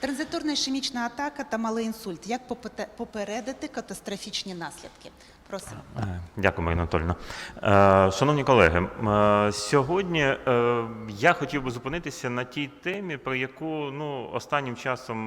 Транзиторна ішемічна атака та малий інсульт. Як попередити катастрофічні наслідки? Просимо. Е, Дякую, Марина Анатольовна. Е, Шановні колеги, е, сьогодні я хотів би зупинитися на тій темі, про яку ну, останнім часом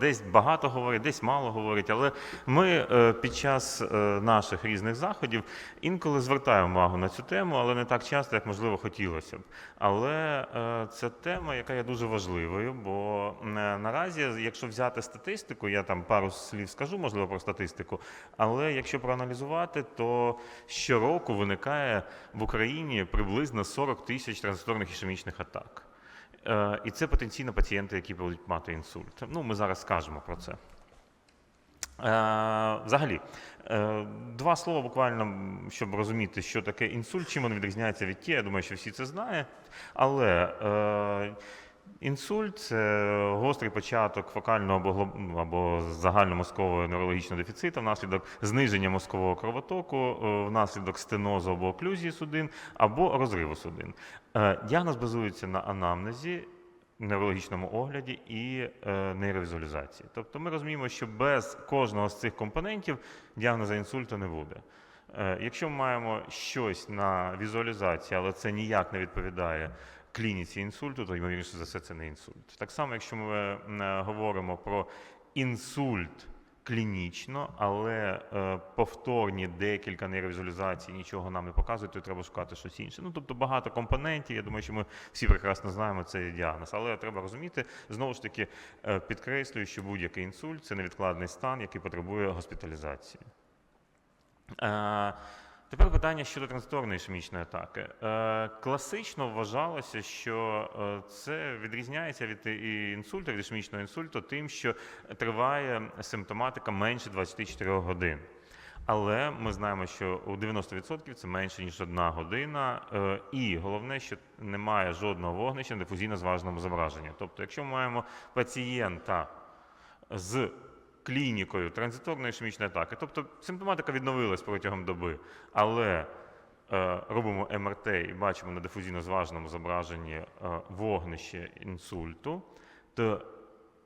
десь багато говорять, десь мало говорять, але ми під час наших різних заходів інколи звертаємо увагу на цю тему, але не так часто, як можливо хотілося б. Але це тема, яка є дуже важливою, бо наразі, якщо взяти статистику, я там пару слів скажу, можливо, про статистику, але якщо проаналізувати, то щороку виникає в Україні приблизно 40 тисяч транзиторних ішемічних атак. Е, І це потенційно пацієнти, які будуть мати інсульт. Ну, ми зараз скажемо про це. Е, Взагалі, е, два слова буквально, щоб розуміти, що таке інсульт, чим він відрізняється від ті, я думаю, що всі це знають. Але інсульт це гострий початок фокального ну, або загальномозкового неврологічного дефіциту внаслідок зниження мозкового кровотоку, е, внаслідок стенозу або оклюзії судин, або розриву судин. Е, Діагноз базується на анамнезі неврологічному огляді і е, нейровізуалізації. Тобто ми розуміємо, що без кожного з цих компонентів діагноза інсульту не буде. Е, якщо ми маємо щось на візуалізації, але це ніяк не відповідає клініці інсульту, то ймовірніше за все це не інсульт. Так само, якщо ми е, говоримо про інсульт клінічно, але е, повторні декілька нейровізуалізацій нічого нам не показують, то треба шукати щось інше. Ну тобто багато компонентів. Я думаю, що ми всі прекрасно знаємо цей діагноз. Але треба розуміти знову ж таки е, підкреслюю, що будь-який інсульт це невідкладний стан, який потребує госпіталізації. Тепер питання щодо транзиторної ішемічної атаки. Е, Класично вважалося, що е, це відрізняється від інсульту, від ішемічного інсульту, тим, що триває симптоматика менше 24 годин. Але ми знаємо, що у 90% це менше ніж одна година, е, і головне, що немає жодного вогнища на дифузійно зваженому зображенні. Тобто, якщо ми маємо пацієнта з клінікою транзиторної ішемічної атаки. Тобто симптоматика відновилась протягом доби, але е, робимо МРТ і бачимо на дифузійно зваженому зображенні е, вогнище інсульту, то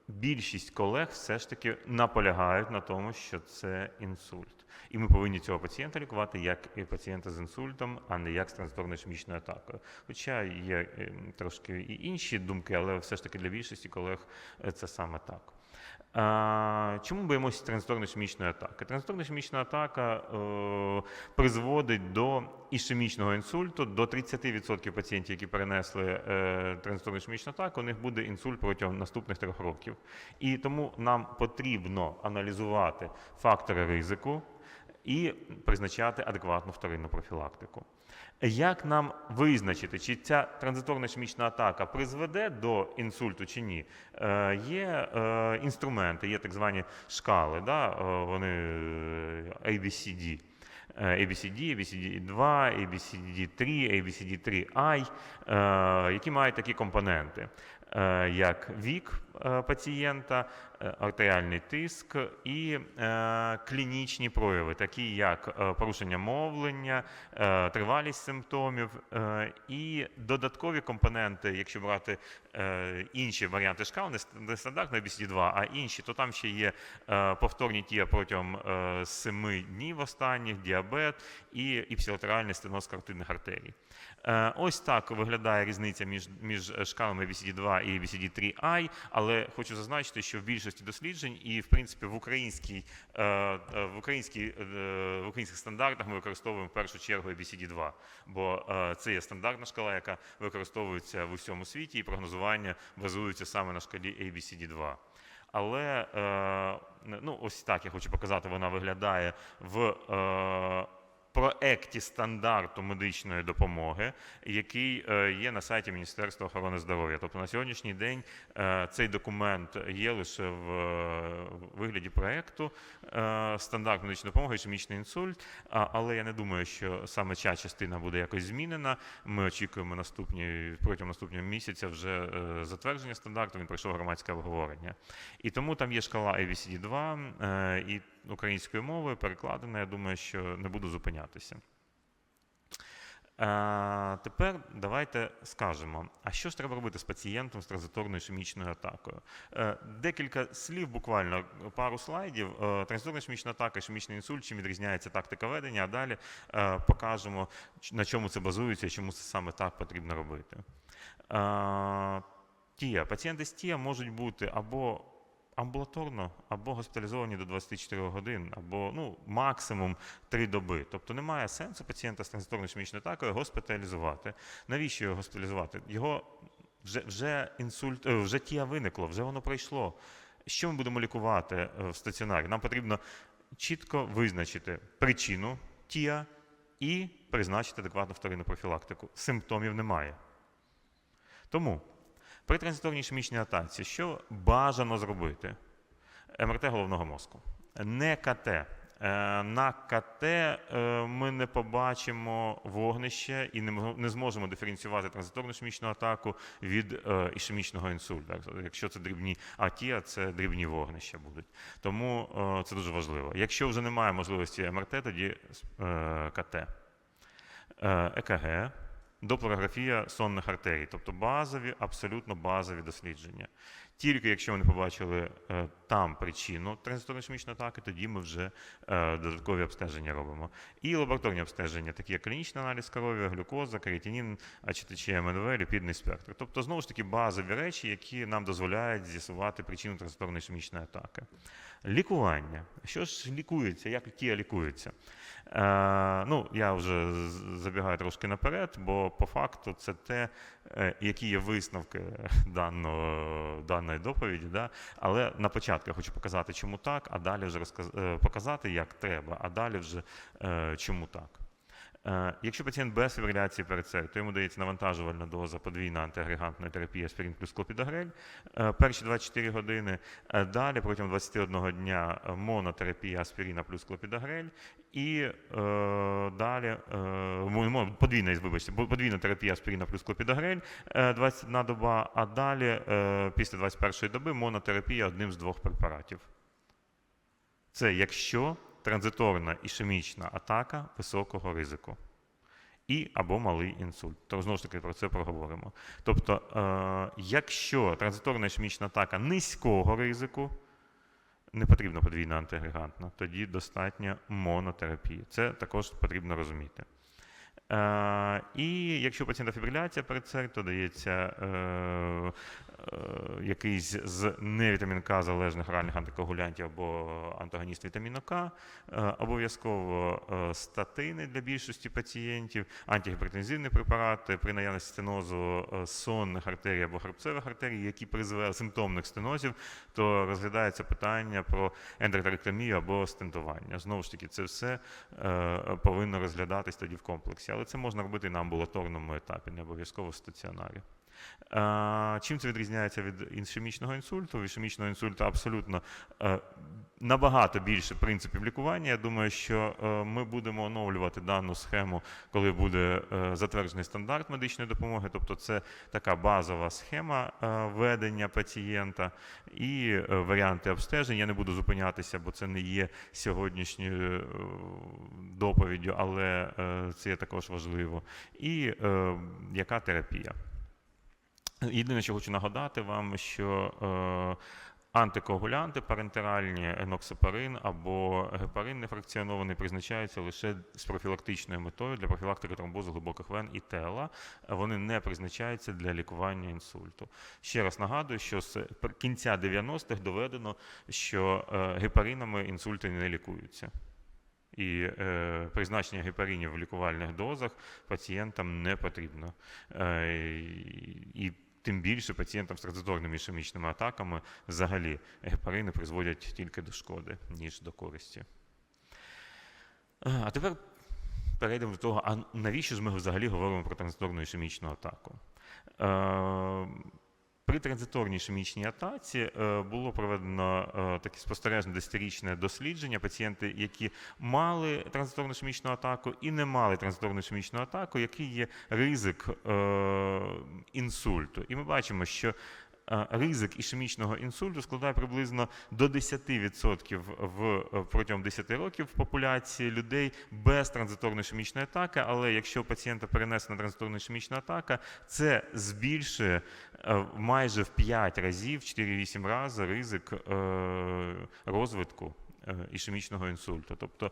більшість колег все ж таки наполягають на тому, що це інсульт. І ми повинні цього пацієнта лікувати як і пацієнта з інсультом, а не як з транзиторною ішемічною атакою. Хоча є е, трошки і інші думки, але все ж таки для більшості колег е, це саме так. Чому боїмося транзиторної ішемічної атаки? Транзиторна ішемічна атака е, призводить до ішемічного інсульту. До 30% пацієнтів, які перенесли е, транзиторну ішемічну атаку, у них буде інсульт протягом наступних трьох років. І тому нам потрібно аналізувати фактори ризику і призначати адекватну вторинну профілактику. Як нам визначити, чи ця транзиторна ішемічна атака призведе до інсульту чи ні? Е, є е, інструменти, є так звані шкали, да? е, вони ABCD. ABCD, ABCD2, ABCD3, ABCD3I, е, які мають такі компоненти, як вік пацієнта, артеріальний тиск і е, клінічні прояви, такі як е, порушення мовлення, е, тривалість симптомів е, і додаткові компоненти, якщо брати е, інші варіанти шкал, не ст- не стандартно ABCD2, а інші, то там ще є е, повторні тія протягом е, 7 днів останніх, діабет і іпсилатеральний стеноз каротидних артерій. Е, Ось так виглядає різниця між, між шкалами ABCD2 і ABCD3I, але хочу зазначити, що в більшості досліджень і, в принципі, в, українській, е, е, в, українській, е, в українських стандартах ми використовуємо в першу чергу ABCD2, бо е, це є стандартна шкала, яка використовується в усьому світі, і прогнозування базується саме на шкалі ABCD2. Але е, ну, ось так я хочу показати, вона виглядає в проекті стандарту медичної допомоги, який е, є на сайті Міністерства охорони здоров'я. Тобто на сьогоднішній день е, цей документ є лише в е, вигляді проекту стандарт медичної допомоги, ішемічний інсульт. Але я не думаю, що саме ця частина буде якось змінена. Ми очікуємо наступні протягом наступного місяця вже затвердження стандарту. Він пройшов громадське обговорення. І тому там є шкала ABCD2 е, і українською мовою перекладена. Я думаю, що не буду зупинятися. Е, тепер давайте скажемо, а що ж треба робити з пацієнтом з транзиторною ішемічною атакою? Е, декілька слів, буквально пару слайдів. Е, транзиторна ішемічна атака, ішемічний інсульт, чим відрізняється тактика ведення, а далі е, покажемо, на чому це базується і чому це саме так потрібно робити. Е, Тія. Пацієнти з тія можуть бути або амбулаторно, або госпіталізовані до 24 годин, або ну, максимум 3 доби. Тобто немає сенсу пацієнта з транзиторною ішемічною атакою госпіталізувати. Навіщо його госпіталізувати? Його вже, вже інсульт, е, вже тія виникло, вже воно пройшло. Що ми будемо лікувати е, в стаціонарі? Нам потрібно чітко визначити причину тія і призначити адекватну вторинну профілактику. Симптомів немає. Тому при транзиторній ішемічній атаці, що бажано зробити? МРТ головного мозку. Не КТ. Е, На КТ е, ми не побачимо вогнище і не зможемо диференціювати транзиторну ішемічну атаку від е, ішемічного інсульту. Якщо це дрібні АТІА, це дрібні вогнища будуть. Тому це дуже важливо. Якщо вже немає можливості МРТ, тоді КТ. ЕКГ, доплерографія сонних артерій, тобто базові, абсолютно базові дослідження. Тільки якщо не побачили е, там причину транзиторної ішемічної атаки, тоді ми вже е, додаткові обстеження робимо. І лабораторні обстеження, такі як клінічний аналіз крові, глюкоза, кератинін, АЧТЧ, МНВ, ліпідний спектр. Тобто, знову ж таки, базові речі, які нам дозволяють з'ясувати причину транзиторної ішемічної атаки. Лікування. Що ж лікується? Як тія лікується? Е, ну, я вже забігаю трошки наперед, бо по факту це те, е, які є висновки даного, даної доповіді. Да? Але на початку я хочу показати, чому так, а далі вже розказ... е, показати, як треба, а далі вже е, чому так. Е, Якщо пацієнт без фібриляції перед то йому дається навантажувальна доза подвійна антиагрегантна терапії аспірин плюс клопідогрель перші 24 години. Далі протягом 21 дня монотерапія аспірина плюс клопідогрель. І е, далі е, мо- мо- подвійна, вибачте, подвійна терапія аспірина плюс клопідогрель е, 21 доба, а далі е, після 21 доби монотерапія одним з двох препаратів. Це якщо транзиторна ішемічна атака високого ризику. І або малий інсульт. То знову ж таки про це проговоримо. Тобто, е, якщо транзиторна ішемічна атака низького ризику, не потрібна подвійна антиагрегантна, тоді достатньо монотерапії. Це також потрібно розуміти. Е, і якщо пацієнта фібриляція перед то дається е, якийсь з невітамін К залежних оральних антикоагулянтів або антагоніст вітаміну К, е, обов'язково е, статини для більшості пацієнтів, антигіпертензивні препарати при наявності стенозу е, сонних артерій або хребцевих артерій, які призвели симптомних стенозів, то розглядається питання про ендокаректомію або стентування. Знову ж таки, це все е, повинно розглядатись тоді в комплексі, але це можна робити на амбулаторному етапі, не обов'язково в стаціонарі. Е, Чим це відрізняється від ішемічного інсульту? У ішемічного інсульту абсолютно е, набагато більше принципів лікування. Я думаю, що е, ми будемо оновлювати дану схему, коли буде затверджений стандарт медичної допомоги. Тобто, це така базова схема ведення пацієнта і варіанти обстежень. Я не буду зупинятися, бо це не є сьогоднішньою доповіддю, але це є також важливо. І яка терапія? Єдине, що хочу нагадати вам, що е, антикоагулянти парентеральні, еноксипарин або гепарин нефракціонований призначаються лише з профілактичною метою для профілактики тромбозу глибоких вен і тела. Вони не призначаються для лікування інсульту. Ще раз нагадую, що з кінця 90-х доведено, що е, гепаринами інсульти не лікуються. І е, призначення гепаринів в лікувальних дозах пацієнтам не потрібно. Е, і тим більше пацієнтам з транзиторними ішемічними атаками взагалі гепарини призводять тільки до шкоди, ніж до користі. Е, А тепер перейдемо до того, а навіщо ж ми взагалі говоримо про транзиторну ішемічну атаку? При транзиторній ішемічній атаці е, було проведено е, таке спостережне десятирічне дослідження. Пацієнти, які мали транзиторну ішемічну атаку і не мали транзиторну ішемічну атаку, який є ризик е, інсульту. І ми бачимо, що ризик ішемічного інсульту складає приблизно до 10% в, е, протягом 10 років в популяції людей без транзиторної ішемічної атаки, але якщо пацієнта перенесена транзиторна ішемічна атака, це збільшує е, майже в 5 разів, 4-8 разів ризик е, розвитку ішемічного інсульту. Тобто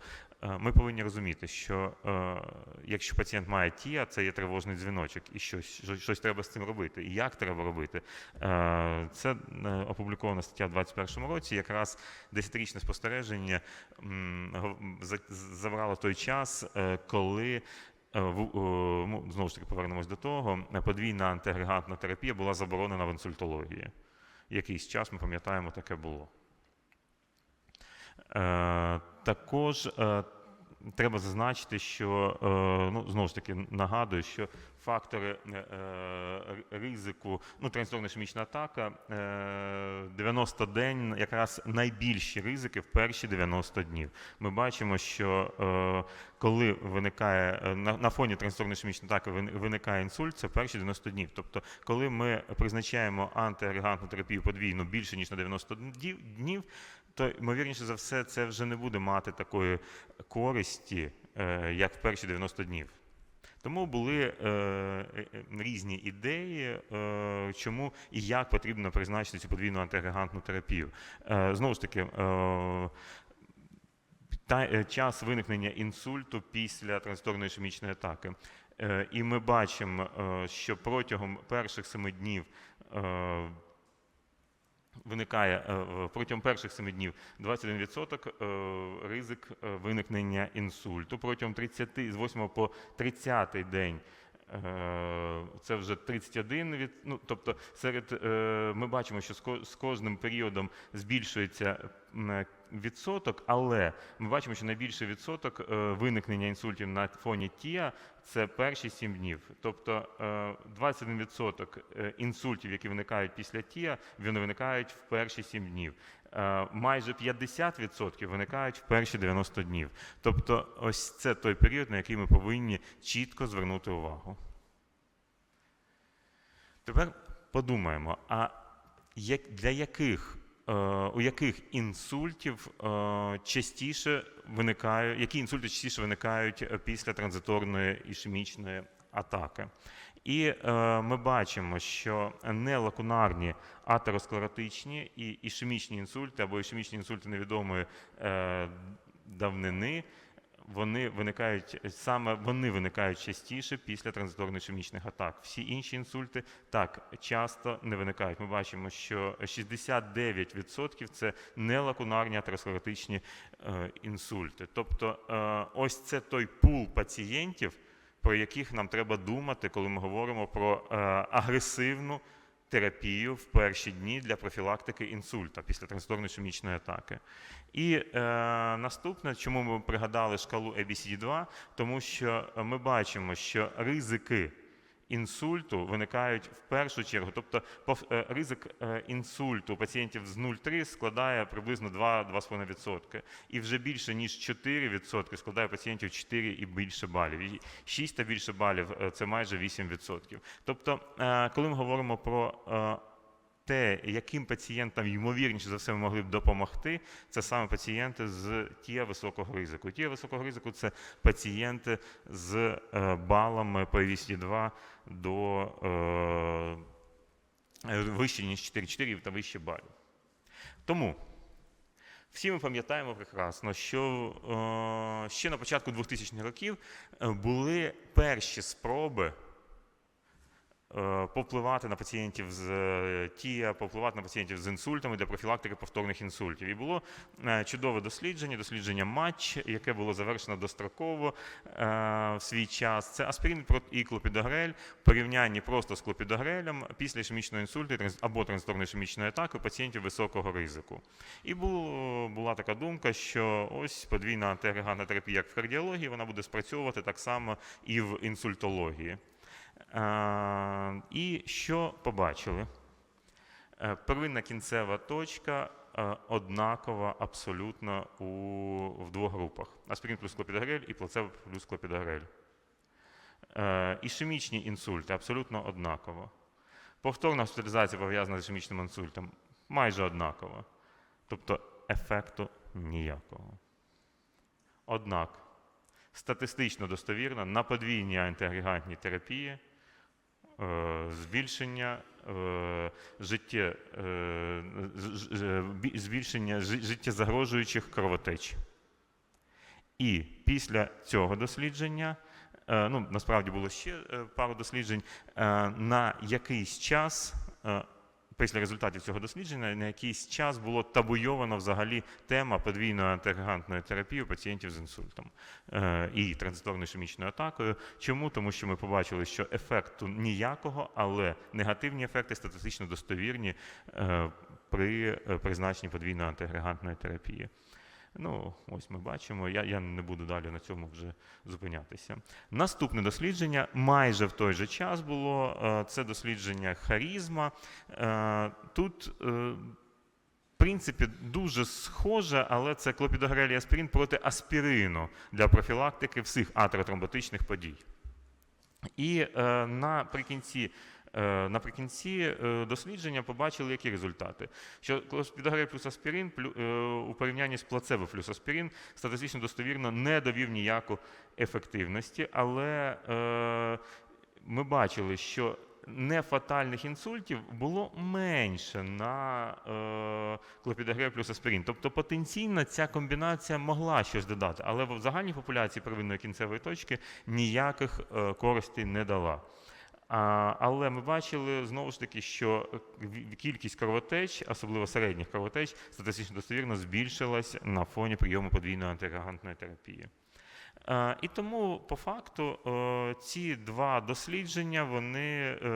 ми повинні розуміти, що е, якщо пацієнт має ТІА, це є тривожний дзвіночок, і щось, щось, треба з цим робити. І як треба робити? Е, Це е, опублікована стаття в 2021 році. Якраз 10-річне спостереження забрало той час, е, коли. е, е, ну, Знову ж таки повернемось до того. е, Подвійна антиагрегатна терапія була заборонена в інсультології. Якийсь час ми пам'ятаємо, таке було. Також е, треба зазначити, що е, ну, знову ж таки нагадую, що фактори е, ризику, ну, транзиторна ішемічна атака, е, 90 день якраз найбільші ризики в перші 90 днів. Ми бачимо, що коли виникає на, на фоні транзиторної ішемічної атаки виникає інсульт, це перші 90 днів. Тобто, коли ми призначаємо антиагрегантну терапію подвійну більше ніж на 90 днів, днів то ймовірніше за все, це вже не буде мати такої користі, е, як в перші 90 днів. Тому були е, е, різні ідеї, чому і як потрібно призначити цю подвійну антиагрегантну терапію. Знову ж таки, та, час виникнення інсульту після транзиторної ішемічної атаки. І ми бачимо, що протягом перших семи днів виникає е, протягом перших 7 днів 21% е, ризик е, виникнення інсульту. Протягом 30, з 8 по 30 день це вже 31 від, ну, тобто серед, е, ми бачимо, що з кожним періодом збільшується е, відсоток, але ми бачимо, що найбільший відсоток е, виникнення інсультів на фоні ТІА це перші 7 днів. Тобто е, 21% е, інсультів, які виникають після ТІА, вони виникають в перші 7 днів. Е, Майже 50% виникають в перші 90 днів. Тобто, ось це той період, на який ми повинні чітко звернути увагу. Тепер подумаємо, а для яких, е, у яких інсультів е, частіше виникають, які інсульти частіше виникають після транзиторної ішемічної атаки? І е, ми бачимо, що нелакунарні атеросклеротичні і ішемічні інсульти або ішемічні інсульти невідомої е, давнини вони виникають саме вони виникають частіше після транзиторних ішемічних атак. Всі інші інсульти так часто не виникають. Ми бачимо, що 69% це нелакунарні атеросклеротичні е, інсульти. Тобто, е, ось це той пул пацієнтів, про яких нам треба думати, коли ми говоримо про е, агресивну терапію в перші дні для профілактики інсульта після транзиторно-сумнічної атаки. І е, наступне, чому ми пригадали шкалу ABCD2, тому що ми бачимо, що ризики інсульту виникають в першу чергу. Тобто е, ризик е, інсульту пацієнтів з 0,3 складає приблизно 2-2,5%. І вже більше ніж 4% складає пацієнтів 4 і більше балів. І 6 та більше балів е, це майже 8%. Тобто, коли ми говоримо про те, яким пацієнтам ймовірніше за все ми могли б допомогти, це саме пацієнти з тієї високого ризику. Тієї високого ризику це пацієнти з е, балами по EVCD2 до е, вище, ніж 4,4 та вище балів. Тому всі ми пам'ятаємо прекрасно, що е, ще на початку 2000-х років е, були перші спроби повпливати на пацієнтів з е, ТІА, повпливати на пацієнтів з інсультами для профілактики повторних інсультів. І було е, чудове дослідження, дослідження матч, яке було завершено достроково е, в свій час. Це аспірин і клопідогрель в порівнянні просто з клопідогрелем після ішемічного інсульту або транзиторної ішемічної атаки пацієнтів високого ризику. І була така думка, що ось подвійна антиагрегатна терапія, як в кардіології, вона буде спрацьовувати так само і в інсультології. І що побачили? Е, Первинна кінцева точка е, однакова абсолютно у, в двох групах: аспірин плюс клопідогрель і плацебо плюс клопідогрель. Е, Ішемічні інсульти абсолютно однаково. Повторна госпіталізація пов'язана з ішемічним інсультом майже однакова. Тобто ефекту ніякого. Однак статистично достовірно на подвійній антиагрегантній терапії збільшення е, життя, е, з- е, бі- збільшення життєзагрожуючих кровотеч. І після цього дослідження, ну насправді було ще пару досліджень, на якийсь час. Після результатів цього дослідження на якийсь час було табуйована взагалі тема подвійної антиагрегантної терапії у пацієнтів з інсультом е, і транзиторною ішемічною атакою. Чому? Тому що ми побачили, що ефекту ніякого, але негативні ефекти статистично достовірні е, при е, призначенні подвійної антиагрегантної терапії. Ну, ось ми бачимо. Я, я не буду далі на цьому вже зупинятися. Наступне дослідження майже в той же час було. е, Це дослідження харізма. Е, Тут, е, в принципі, дуже схоже, але це клопідогрель і аспірин проти аспірину для профілактики всіх атеротромботичних подій. І наприкінці, наприкінці е, дослідження побачили, які результати. Що клопідогрель плюс аспірин е, у порівнянні з плацебо плюс аспірин статистично достовірно не довів ніяку ефективності, але е, ми бачили, що нефатальних інсультів було менше на е, клопідогрель плюс аспірин. Тобто потенційно ця комбінація могла щось додати, але в загальній популяції первинної кінцевої точки ніяких е, користей не дала. Але ми бачили знову ж таки, що кількість кровотеч, особливо середніх кровотеч, статистично достовірно збільшилась на фоні прийому подвійної антиагрегантної терапії. Е, І тому, по факту, е, ці два дослідження вони е,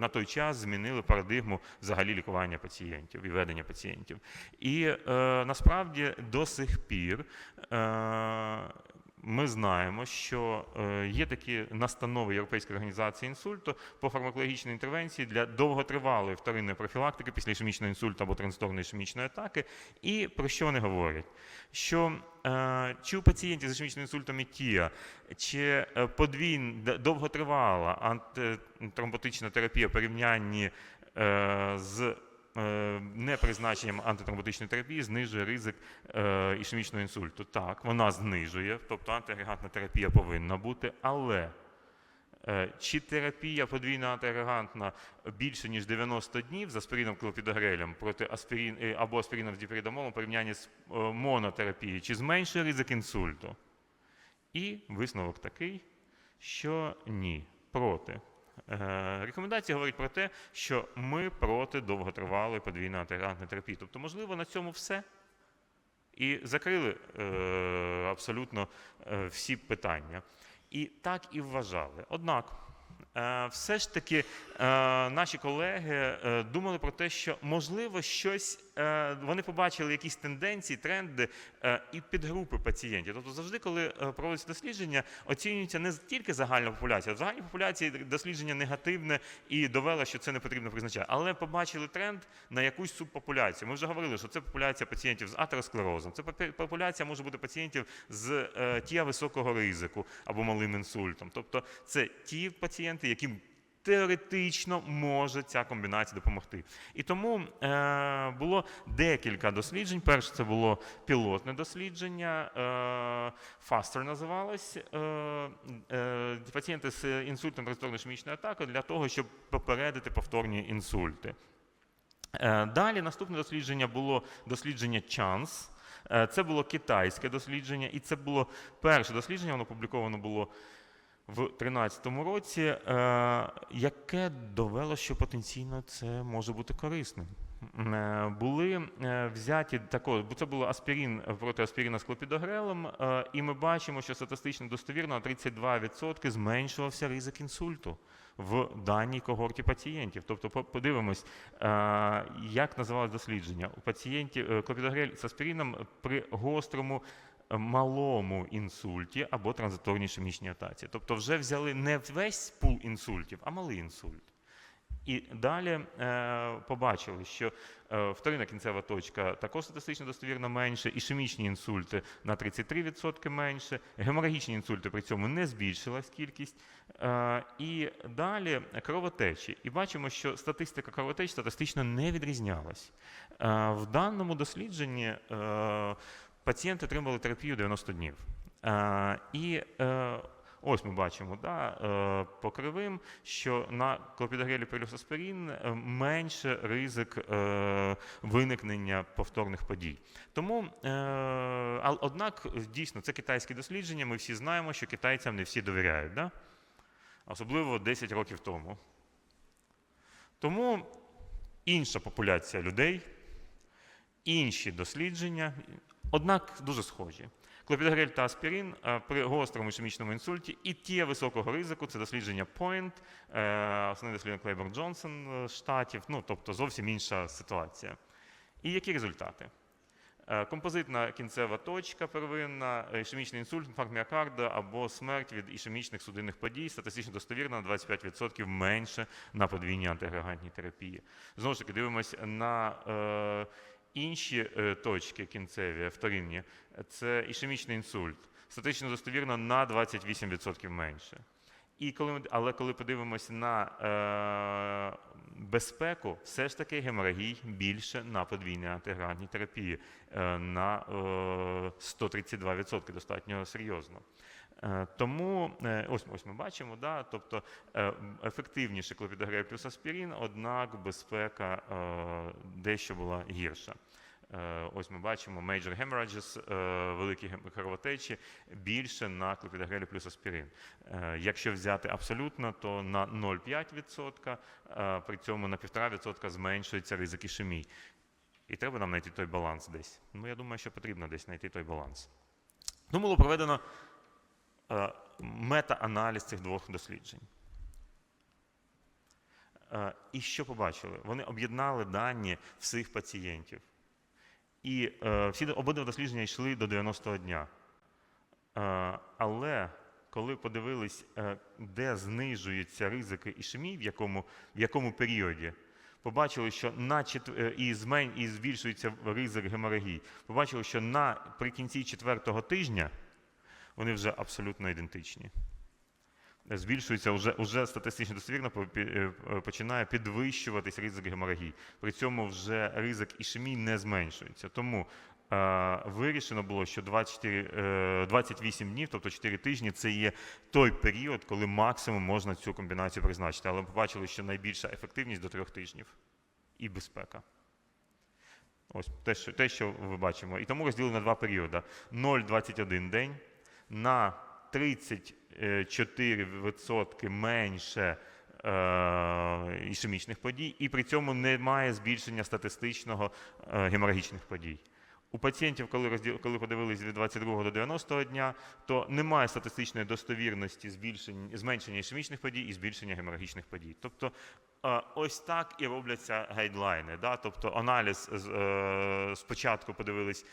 на той час змінили парадигму взагалі лікування пацієнтів і ведення пацієнтів. І е, насправді до сих пір е, ми знаємо, що е, є такі настанови Європейської організації інсульту по фармакологічній інтервенції для довготривалої вторинної профілактики після ішемічного інсульту або транзиторної ішемічної атаки. І про що вони говорять? Що е, чи у пацієнтів з ішемічним інсультом і чи е, подвійн, д- довготривала антитромботична терапія порівнянні з непризначенням антитромботичної терапії знижує ризик е, ішемічного інсульту. Так, вона знижує, тобто антиагрегантна терапія повинна бути, але е, чи терапія подвійна антиагрегантна більше ніж 90 днів з аспірином клопідогрелем проти аспірин е, або аспірином з діпіридамолом в порівнянні з е, монотерапією, чи зменшує ризик інсульту? І висновок такий, що ні, проти. Е, Рекомендації говорять про те, що ми проти довготривалої подвійної антиагрегантної терапії. Тобто, можливо, на цьому все. І закрили е, абсолютно е, всі питання. І так і вважали. Однак, е, все ж таки, е, наші колеги е, думали про те, що можливо щось, вони побачили якісь тенденції, тренди е, і підгрупи пацієнтів. Тобто, завжди, коли е, проводиться дослідження, оцінюється не тільки загальна популяція, в загальній популяції дослідження негативне і довело, що це не потрібно призначати. Але побачили тренд на якусь субпопуляцію. Ми вже говорили, що це популяція пацієнтів з атеросклерозом. Це популяція може бути пацієнтів з е, тіа високого ризику або малим інсультом. Тобто це ті пацієнти, яким теоретично може ця комбінація допомогти. І тому е, було декілька досліджень. Перше це було пілотне дослідження, е, FASTER називалось. Е, е, пацієнти з інсультом транзиторної ішемічної атаки для того, щоб попередити повторні інсульти. Е, Далі наступне дослідження було дослідження Chance. Е, Це було китайське дослідження, і це було перше дослідження, воно опубліковано було в 2013 році, е, яке довело, що потенційно це може бути корисним. Е, Були е, взяті також, бо це було аспірин проти аспірина з клопідогрелем, і ми бачимо, що статистично достовірно на 32% зменшувався ризик інсульту в даній когорті пацієнтів. Тобто, подивимось, як називалось дослідження. У пацієнтів клопідогрель з аспірином при гострому малому інсульті або транзиторній ішемічній атаці. Тобто вже взяли не весь пул інсультів, а малий інсульт. І далі е, побачили, що е, вторинна кінцева точка також статистично достовірно менше, ішемічні інсульти на 33% менше, геморагічні інсульти при цьому не збільшилась кількість. Е, і далі кровотечі. І бачимо, що статистика кровотеч статистично не відрізнялась. Е, в даному дослідженні е, пацієнти отримували терапію 90 днів. Е, і е, Ось ми бачимо да, е, по кривим, що на клопідогрелі пелюсаспирин е, менше ризик виникнення повторних подій. Тому, однак, дійсно, це китайське дослідження. Ми всі знаємо, що китайцям не всі довіряють, да? особливо 10 років тому. Тому інша популяція людей, інші дослідження, однак дуже схожі. Клопідогрель та аспірин е, при гострому ішемічному інсульті і ті високого ризику це дослідження Point, е, основне дослідження Клейборн Джонсон е, штатів, ну тобто зовсім інша ситуація. І які результати? Композитна кінцева точка первинна, ішемічний інсульт, інфаркт міокарда або смерть від ішемічних судинних подій статистично достовірна на 25% менше на подвійній антиагрегантній терапії. Знову ж таки, дивимося на е, інші е, точки кінцеві, вторинні. Це ішемічний інсульт. Статично достовірно на 28% менше. І коли ми, але коли подивимося на е, безпеку, все ж таки геморагій більше на подвійній антигрантній терапії е, на е, 132% достатньо серйозно. Е, Тому е, ось, ось ми бачимо, да, тобто е, ефективніше клопідогрей плюс аспірин, однак безпека дещо була гірша. Ось ми бачимо major hemorrhages, великі кровотечі більше на клопідогрелі плюс аспірин. Якщо взяти абсолютно, то на 0,5%, е, при цьому на 1,5% зменшується ризик ішемій. І треба нам знайти той баланс десь. Ну, я думаю, що потрібно десь знайти той баланс. Тому було проведено мета-аналіз цих двох досліджень. Е, І що побачили? Вони об'єднали дані всіх пацієнтів. І е, всі обидва дослідження йшли до 90-го дня. Е, але коли подивились, е, де знижуються ризики ішемії, в якому, в якому періоді, побачили, що на чет... е, і, змен... і збільшується ризик геморагії, побачили, що наприкінці четвертого тижня вони вже абсолютно ідентичні. Збільшується вже, вже статистично достовірно е, починає підвищуватись ризик геморагії. При цьому вже ризик ішемії не зменшується. Тому е, вирішено було, що 24, е, 28 днів, тобто 4 тижні, це є той період, коли максимум можна цю комбінацію призначити. Але ми побачили, що найбільша ефективність до 3 тижнів і безпека. Ось те, що, те, що ви бачимо. І тому розділили на два періоди: 0,21 день на 34% менше е, ішемічних подій, і при цьому немає збільшення статистичного е, геморагічних подій. У пацієнтів, коли, розділ, коли подивились від 22 до 90 дня, то немає статистичної достовірності зменшення ішемічних подій і збільшення геморагічних подій. Тобто е, ось так і робляться гайдлайни. Да? Тобто аналіз спочатку подивились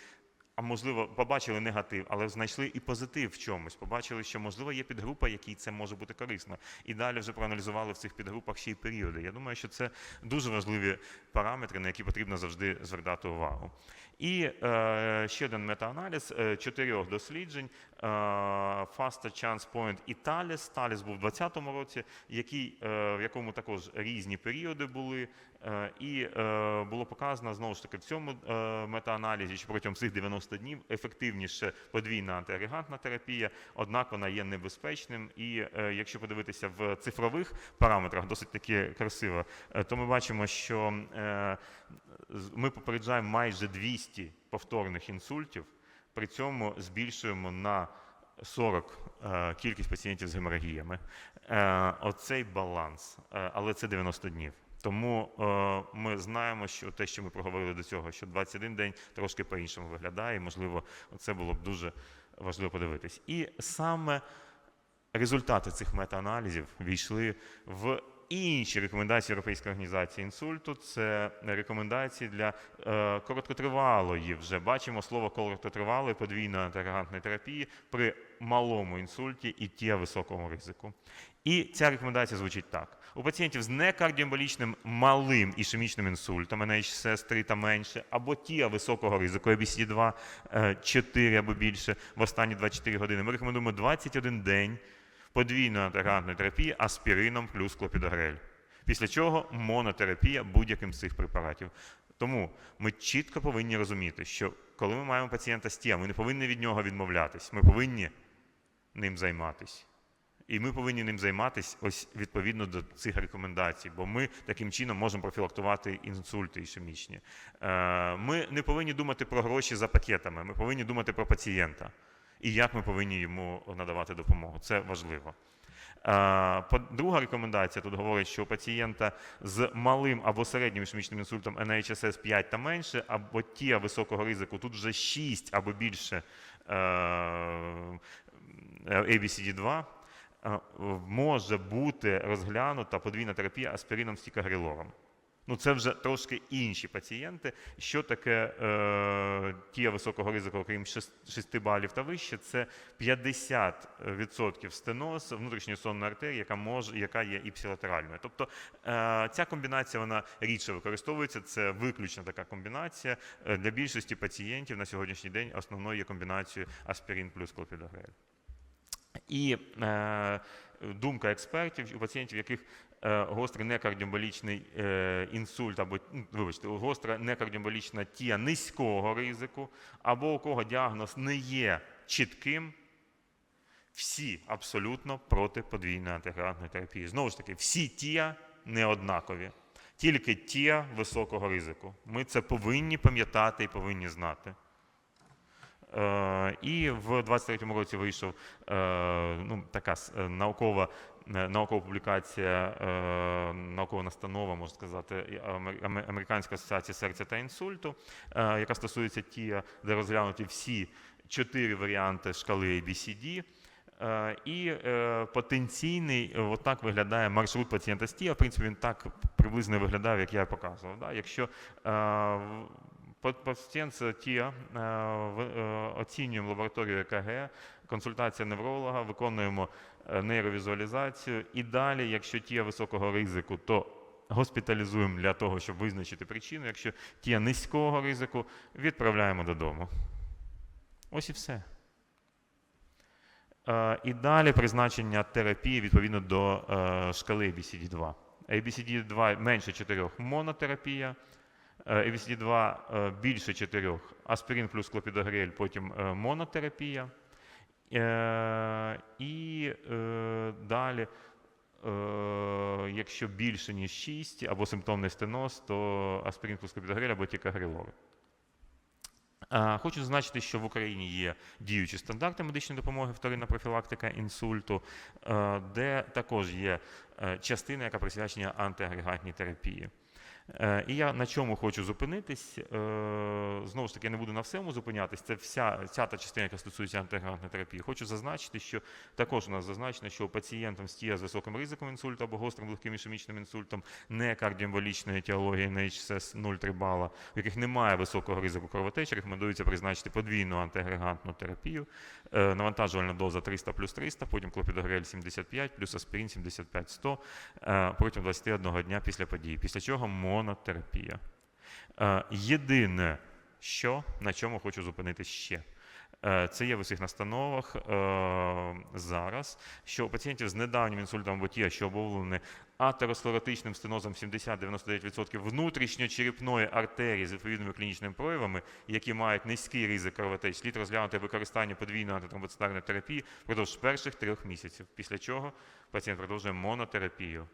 а можливо, побачили негатив, але знайшли і позитив в чомусь. Побачили, що можливо є підгрупа, якій це може бути корисно. І далі вже проаналізували в цих підгрупах ще й періоди. Я думаю, що це дуже важливі параметри, на які потрібно завжди звертати увагу. І е, ще один метааналіз е, чотирьох досліджень е, Faster Chance Point і Thales. Thales був у 2020 році, який, е, в якому також різні періоди були. Е, І е, було показано знову ж таки в цьому е, метааналізі, що протягом цих 90 днів ефективніше подвійна антиагрегантна терапія, однак вона є небезпечним. І е, якщо подивитися в цифрових параметрах, досить таки красиво, е, то ми бачимо, що е, ми попереджаємо майже 200 повторних інсультів, при цьому збільшуємо на 40 е, кількість пацієнтів з геморагіями. Е, Оцей баланс, Е, але це 90 днів. Тому ми знаємо, що те, що ми проговорили до цього, що 21 день трошки по-іншому виглядає, і, можливо, це було б дуже важливо подивитись. І саме результати цих метааналізів війшли в інші рекомендації Європейської організації інсульту це рекомендації для е, короткотривалої. Вже бачимо слово короткотривалої подвійної антиагрегантної терапії при малому інсульті і ті високого ризику. І ця рекомендація звучить так: у пацієнтів з некардіомболічним малим ішемічним інсультом, NHCS 3 та менше, або ті високого ризику, ABCD2 е, 4 або більше в останні 24 години. Ми рекомендуємо 21 день подвійної антиагрегантної терапії аспірином плюс клопідогрель. Після чого монотерапія будь-яким з цих препаратів. Тому ми чітко повинні розуміти, що коли ми маємо пацієнта з ТІА, ми не повинні від нього відмовлятись. Ми повинні ним займатись. І ми повинні ним займатися ось відповідно до цих рекомендацій, бо ми таким чином можемо профілактувати інсульти ішемічні. Е, Ми не повинні думати про гроші за пакетами, ми повинні думати про пацієнта і як ми повинні йому надавати допомогу. Це важливо. Е, Друга рекомендація тут говорить, що у пацієнта з малим або середнім ішемічним інсультом NHSS 5 та менше, або ті високого ризику, тут вже 6 або більше е, ABCD2, е, може бути розглянута подвійна терапія аспірином стікагрилором. Ну, це вже трошки інші пацієнти. Що таке е, ті високого ризику, окрім 6, балів та вище, це 50% стеноз внутрішньої сонної артерії, яка може, яка є іпсилатеральною. Тобто е, ця комбінація вона рідше використовується. Це виключна така комбінація. Е, Для більшості пацієнтів на сьогоднішній день основною є комбінацією аспірин плюс клопідогрель. І е, думка експертів у пацієнтів, яких гострий некардіомболічний е, інсульт, або м, вибачте, гостра некардіомболічна тія низького ризику, або у кого діагноз не є чітким, всі абсолютно проти подвійної антигрантної терапії. Знову ж таки, всі тія не однакові, тільки тія високого ризику. Ми це повинні пам'ятати і повинні знати. Е, І в 23-му році вийшов е, ну, така е, наукова, е, наукова публікація, е, наукова настанова, можна сказати, і Амер- Аме- Американської асоціації серця та інсульту, е, яка стосується ТІА, де розглянуті всі чотири варіанти шкали ABCD. Е, І е, потенційний, е, отак виглядає маршрут пацієнта з ТІА. В принципі, він так приблизно виглядав, як я показував. Да? Якщо е, Пацієнт з ТІА е, е, оцінюємо лабораторію ЕКГ, консультація невролога, виконуємо е, нейровізуалізацію. І далі, якщо ТІА високого ризику, то госпіталізуємо для того, щоб визначити причину. Якщо ТІА низького ризику, відправляємо додому. Ось і все. Е, І далі призначення терапії відповідно до е, шкали ABCD2. ABCD2 менше 4 монотерапія. ABCD2 е, більше 4, аспірин плюс клопідогрель, потім монотерапія. Е, І е, далі, е, якщо більше, ніж 6 або симптомний стеноз, то аспірин плюс або тікагрилори. Е, Хочу зазначити, що в Україні є діючі стандарти медичної допомоги, вторинна профілактика інсульту, де також є частина, яка присвячена антиагрегатній терапії. Е, І я на чому хочу зупинитись. е, Знову ж таки, я не буду на всьому зупинятись. Це вся ця та частина, яка стосується антигрантної терапії. Хочу зазначити, що також у нас зазначено, що пацієнтам з ТІА з високим ризиком інсульту або гострим легким ішемічним інсультом, не кардіомболічної етіології на HSS 0,3 бала, у яких немає високого ризику кровотечі, рекомендується призначити подвійну антиагрегантну терапію. Е, Навантажувальна доза 300 плюс 300, потім клопідогрель 75 плюс аспірин 75-100 е, протягом 21 дня після події. Після чого монотерапія. Е, Єдине, що на чому хочу зупинитися ще. Е, Це є в усіх настановах е, зараз, що у пацієнтів з недавнім інсультом або ті, що обумовлені атеросклеротичним стенозом 70-99% внутрішньочерепної артерії з відповідними клінічними проявами, які мають низький ризик кровотеч, слід розглянути використання подвійної антитромбоцитарної терапії впродовж перших трьох місяців, після чого пацієнт продовжує монотерапію.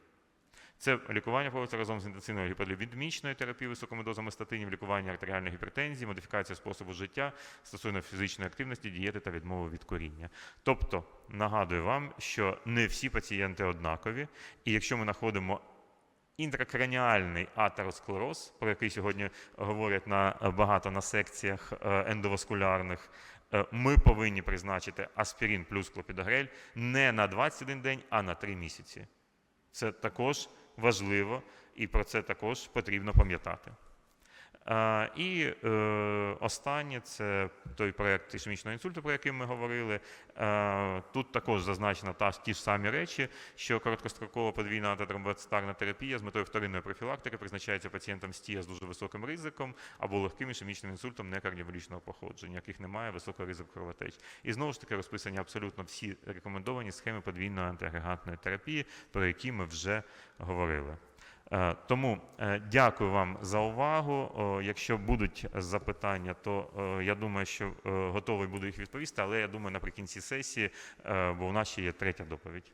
Це лікування проводиться разом з інтенсивною гіподліпідемічною терапією високими дозами статинів, лікування артеріальної гіпертензії, модифікація способу життя стосовно фізичної активності, дієти та відмови від куріння. Тобто нагадую вам, що не всі пацієнти однакові, і якщо ми знаходимо інтракраніальний атеросклероз, про який сьогодні говорять на багато на секціях е, ендоваскулярних, е, ми повинні призначити аспірин плюс клопідогрель не на 21 день, а на 3 місяці. Це також важливо, і про це також потрібно пам'ятати. І е, останнє це той проєкт ішемічного інсульту, про який ми говорили. Е, Тут також зазначено та, ті ж самі речі, що короткострокова подвійна антитромбоцитарна терапія з метою вторинної профілактики призначається пацієнтам з ТІА з дуже високим ризиком або легким ішемічним інсультом некардіовалічного походження, яких немає високого ризику кровотеч. І знову ж таки розписані абсолютно всі рекомендовані схеми подвійної антиагрегатної терапії, про які ми вже говорили. Е, Тому е, дякую вам за увагу. Якщо будуть запитання, то е, я думаю, що готовий буду їх відповісти, але я думаю наприкінці сесії, бо у нас ще є третя доповідь.